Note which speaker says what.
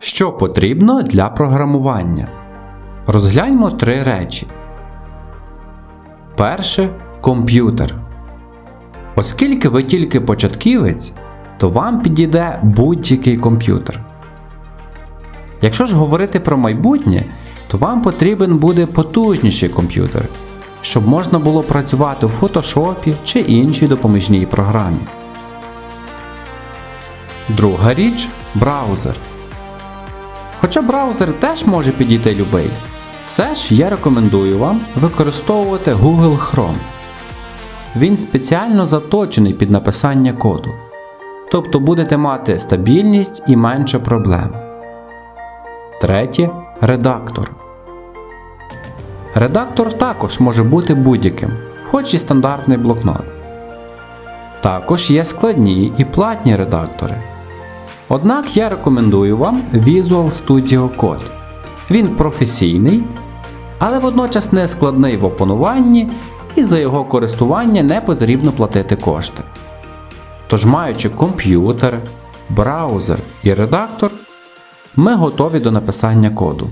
Speaker 1: Що потрібно для програмування? Розгляньмо три речі. Перше комп'ютер. Оскільки ви тільки початківець, то вам підійде будь-який комп'ютер. Якщо ж говорити про майбутнє, то вам потрібен буде потужніший комп'ютер, щоб можна було працювати в фотошопі чи іншій допоміжній програмі. Друга річ браузер. Хоча браузер теж може підійти любий, все ж я рекомендую вам використовувати Google Chrome. Він спеціально заточений під написання коду. Тобто будете мати стабільність і менше проблем. Третє редактор. Редактор також може бути будь-яким, хоч і стандартний блокнот. Також є складні і платні редактори. Однак я рекомендую вам Visual Studio Code. Він професійний, але водночас не складний в опануванні і за його користування не потрібно платити кошти. Тож, маючи комп'ютер, браузер і редактор, ми готові до написання коду.